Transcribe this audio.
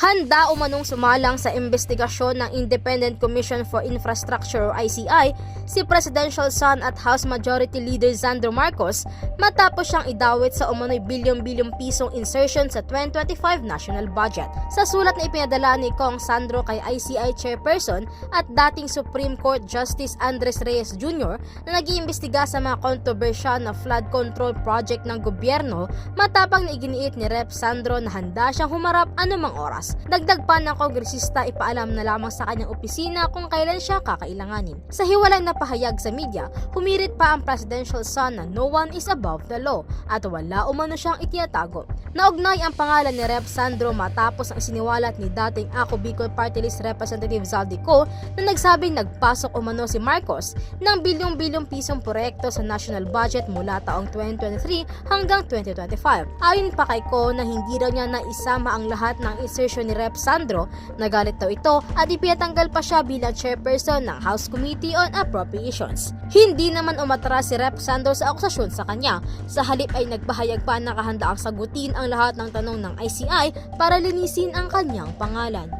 Handa umanong sumalang sa investigasyon ng Independent Commission for Infrastructure o ICI si Presidential Son at House Majority Leader Sandro Marcos matapos siyang idawit sa umano'y bilyong-bilyong pisong insertion sa 2025 national budget. Sa sulat na ipinadala ni Kong Sandro kay ICI Chairperson at dating Supreme Court Justice Andres Reyes Jr. na nag-iimbestiga sa mga kontrobersyal na flood control project ng gobyerno matapang na iginiit ni Rep. Sandro na handa siyang humarap anumang oras. Dagdag pa ng kongresista ipaalam na lamang sa kanyang opisina kung kailan siya kakailanganin. Sa hiwalay na pahayag sa media, humirit pa ang presidential son na no one is above the law at wala umano siyang itinatago. Naugnay ang pangalan ni Rep. Sandro matapos ang siniwalat ni dating Ako Bicol Party List Representative Zaldico na nagsabing nagpasok umano si Marcos ng bilyong-bilyong pisong proyekto sa national budget mula taong 2023 hanggang 2025. Ayon pa kay Ko na hindi daw niya naisama ang lahat ng insertion ni Rep. Sandro, nagalit daw ito at ipinatanggal pa siya bilang chairperson ng House Committee on Appropriations. Hindi naman umatras si Rep. Sandro sa akusasyon sa kanya. Sa halip ay nagpahayag pa na kahanda ang sagutin ang lahat ng tanong ng ICI para linisin ang kanyang pangalan.